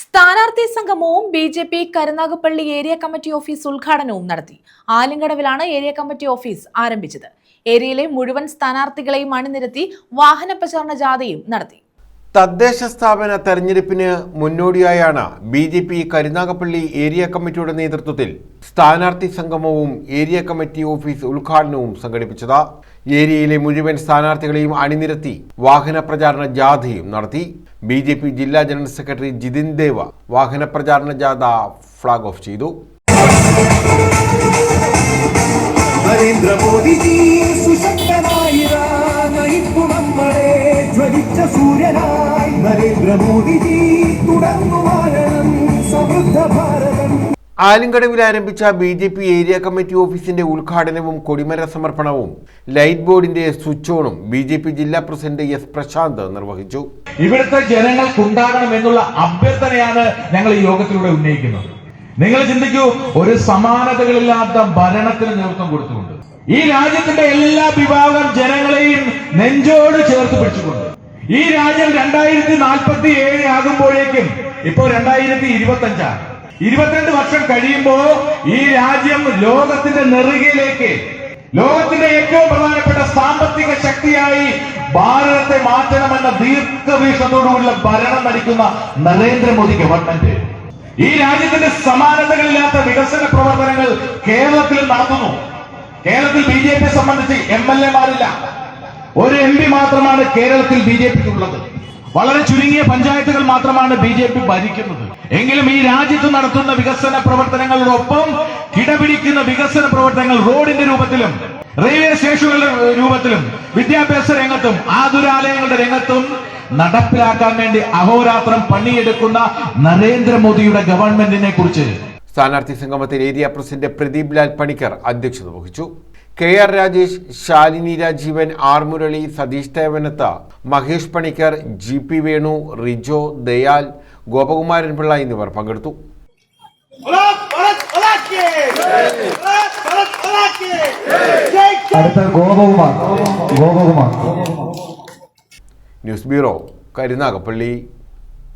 സ്ഥാനാർത്ഥി സംഗമവും B J P Karunagappally area committee office ഉദ്ഘാടനവും നടത്തി. ആലിങ്കടവിലാണ് ഏരിയ കമ്മിറ്റി ഓഫീസ് ആരംഭിച്ചത്. ഏരിയയിലെ മുഴുവൻ സ്ഥാനാർത്ഥികളെയും അണിനിരത്തി വാഹന പ്രചാരണ ജാഥയും നടത്തി. തദ്ദേശ സ്ഥാപന തെരഞ്ഞെടുപ്പിന് മുന്നോടിയായാണ് B J P Karunagappally area കമ്മിറ്റിയുടെ നേതൃത്വത്തിൽ സ്ഥാനാർത്ഥി സംഗമവും ഏരിയ കമ്മിറ്റി ഓഫീസ് ഉദ്ഘാടനവും സംഘടിപ്പിച്ചത്. ഏരിയയിലെ മുഴുവൻ സ്ഥാനാർത്ഥികളെയും അണിനിരത്തി വാഹന പ്രചാരണ ജാഥയും നടത്തി. ബി ജെ പി ജില്ലാ ജനറൽ സെക്രട്ടറി ജിതിൻ ദേവ വാഹന പ്രചാരണ ജാഥ ഫ്ളാഗ് ഓഫ് ചെയ്തു. നരേന്ദ്രമോദിജി ജ്വലിച്ച സൂര്യനായി നരേന്ദ്രമോദിജി തുടർന്നു വാഴണം സമൃദ്ധ ഭാരതം. ആലിങ്കടവിൽ ആരംഭിച്ച B J P area committee ഓഫീസിന്റെ ഉദ്ഘാടനവും കൊടിമര സമർപ്പണവും. ലൈറ്റ് ബോർഡിന്റെ സ്വിച്ച് ഓണും ബി ജെ പി ജില്ലാ പ്രസിഡന്റ് എസ് പ്രശാന്ത് നിർവഹിച്ചു. ഇവിടുത്തെ ജനങ്ങൾക്കുണ്ടാകണം എന്നുള്ള അഭ്യർത്ഥനയാണ് ഞങ്ങൾ ഈ യോഗത്തിലൂടെ ഉന്നയിക്കുന്നത്. നിങ്ങൾ ചിന്തിക്കൂ ഒരു സമാനതകളില്ലാത്ത ഭരണത്തിന് നേതൃത്വം കൊടുത്തുകൊണ്ട്. ഈ രാജ്യത്തിന്റെ എല്ലാ വിഭാഗം ജനങ്ങളെയും നെഞ്ചോട് ചേർത്ത് പിടിച്ചുകൊണ്ട്. ഈ രാജ്യം രണ്ടായിരത്തി നാൽപ്പത്തി ഏഴ് ആകുമ്പോഴേക്കും ഇപ്പോ രണ്ടായിരത്തി ഇരുപത്തി അഞ്ചാണ് ഇരുപത്തിരണ്ട് വർഷം കഴിയുമ്പോ ഈ രാജ്യം ലോകത്തിന്റെ നെറുകയിലേക്ക് ലോകത്തിന്റെ ഏറ്റവും പ്രധാനപ്പെട്ട സാമ്പത്തിക ശക്തിയായി ഭാരതത്തെ മാറ്റണമെന്ന ദീർഘവീക്ഷണത്തോടുകൂടിയുള്ള ഭരണം നയിക്കുന്ന നരേന്ദ്രമോദി ഗവൺമെന്റ്. ഈ രാജ്യത്തിന്റെ സമാനതകളില്ലാത്ത വികസന പ്രവർത്തനങ്ങൾ കേരളത്തിൽ നടത്തുന്നു. കേരളത്തിൽ ബി ജെ പിയെ സംബന്ധിച്ച് എം എൽ എമാരില്ല ഒരു എം പി മാത്രമാണ് കേരളത്തിൽ ബി ജെ പിക്ക് ഉള്ളത് വളരെ ചുരുങ്ങിയ പഞ്ചായത്തുകൾ മാത്രമാണ് ബി ജെ പി ഭരിക്കുന്നത്. എങ്കിലും ഈ രാജ്യത്ത് നടത്തുന്ന വികസന പ്രവർത്തനങ്ങളോടൊപ്പം കിടപിടിക്കുന്ന വികസന പ്രവർത്തനങ്ങൾ റോഡിന്റെ രൂപത്തിലും റെയിൽവേ സ്റ്റേഷനുകളുടെ രൂപത്തിലും വിദ്യാഭ്യാസ രംഗത്തും ആതുരാലയങ്ങളുടെ രംഗത്തും നടപ്പിലാക്കാൻ വേണ്ടി അഹോരാത്രം പണിയെടുക്കുന്ന നരേന്ദ്രമോദിയുടെ ഗവൺമെന്റിനെ കുറിച്ച് സ്ഥാനാർത്ഥി സംഗമത്തിൽ ഏരിയ പ്രസിഡന്റ് പ്രദീപ് ലാൽ പണിക്കർ അധ്യക്ഷത വഹിച്ചു. K R Rajesh Shalini Rajeevan R Murali Satheesh Thevanath Mahesh Panicker G P Venu Rijo Dayal Gopakumaran Pillai എന്നിവർ പങ്കെടുത്തു. അടുത്ത Gopakumar Gopakumar. News bureau Karunagappally.